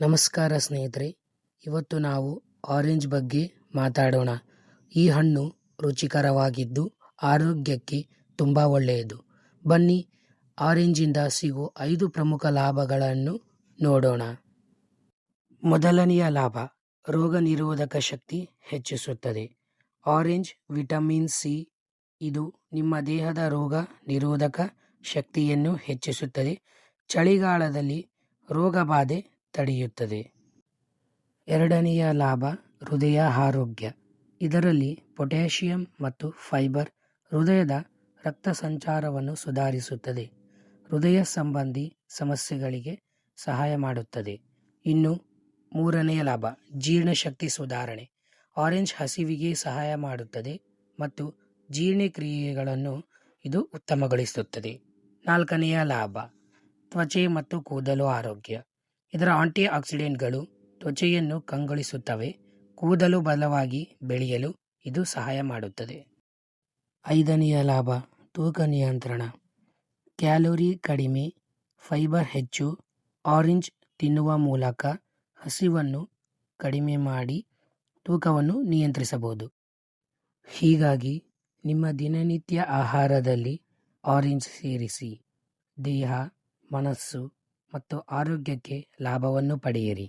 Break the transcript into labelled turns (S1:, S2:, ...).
S1: ನಮಸ್ಕಾರ ಸ್ನೇಹಿತರೆ, ಇವತ್ತು ನಾವು ಆರೆಂಜ್ ಬಗ್ಗೆ ಮಾತಾಡೋಣ. ಈ ಹಣ್ಣು ರುಚಿಕರವಾಗಿದ್ದು ಆರೋಗ್ಯಕ್ಕೆ ತುಂಬ ಒಳ್ಳೆಯದು. ಬನ್ನಿ ಆರೆಂಜಿಂದ ಸಿಗೋ ಐದು ಪ್ರಮುಖ ಲಾಭಗಳನ್ನು ನೋಡೋಣ. ಮೊದಲನೆಯ ಲಾಭ, ರೋಗ ನಿರೋಧಕ ಶಕ್ತಿ ಹೆಚ್ಚಿಸುತ್ತದೆ. ಆರೆಂಜ್ ವಿಟಮಿನ್ ಸಿ ಇದು ನಿಮ್ಮ ದೇಹದ ರೋಗ ನಿರೋಧಕ ಶಕ್ತಿಯನ್ನು ಹೆಚ್ಚಿಸುತ್ತದೆ. ಚಳಿಗಾಲದಲ್ಲಿ ರೋಗಬಾಧೆ ತಡೆಯುತ್ತದೆ. ಎರಡನೆಯ ಲಾಭ ಹೃದಯ ಆರೋಗ್ಯ. ಇದರಲ್ಲಿ ಪೊಟ್ಯಾಷಿಯಂ ಮತ್ತು ಫೈಬರ್ ಹೃದಯದ ರಕ್ತ ಸಂಚಾರವನ್ನು ಸುಧಾರಿಸುತ್ತದೆ. ಹೃದಯ ಸಂಬಂಧಿ ಸಮಸ್ಯೆಗಳಿಗೆ ಸಹಾಯ ಮಾಡುತ್ತದೆ. ಇನ್ನು ಮೂರನೆಯ ಲಾಭ ಜೀರ್ಣಶಕ್ತಿ ಸುಧಾರಣೆ. ಆರೆಂಜ್ ಹಸಿವಿಗೆ ಸಹಾಯ ಮಾಡುತ್ತದೆ ಮತ್ತು ಜೀರ್ಣಕ್ರಿಯೆಗಳನ್ನು ಇದು ಉತ್ತಮಗೊಳಿಸುತ್ತದೆ. ನಾಲ್ಕನೆಯ ಲಾಭ ತ್ವಚೆ ಮತ್ತು ಕೂದಲು ಆರೋಗ್ಯ. ಇದರ ಆಂಟಿ ಆಕ್ಸಿಡೆಂಟ್ಗಳು ತ್ವಚೆಯನ್ನು ಕಂಗೊಳಿಸುತ್ತವೆ, ಕೂದಲು ಬಲವಾಗಿ ಬೆಳೆಯಲು ಇದು ಸಹಾಯ ಮಾಡುತ್ತದೆ. ಐದನೆಯ ಲಾಭ, ತೂಕ ನಿಯಂತ್ರಣ. ಕ್ಯಾಲೋರಿ ಕಡಿಮೆ, ಫೈಬರ್ ಹೆಚ್ಚು, ಆರೆಂಜ್ ತಿನ್ನುವ ಮೂಲಕ ಹಸಿವನ್ನು ಕಡಿಮೆ ಮಾಡಿ ತೂಕವನ್ನು ನಿಯಂತ್ರಿಸಬಹುದು. ಹೀಗಾಗಿ ನಿಮ್ಮ ದಿನನಿತ್ಯ ಆಹಾರದಲ್ಲಿ ಆರೆಂಜ್ ಸೇರಿಸಿ, ದೇಹ, ಮನಸ್ಸು ಮತ್ತು ಆರೋಗ್ಯಕ್ಕೆ ಲಾಭವನ್ನು ಪಡೆಯಿರಿ.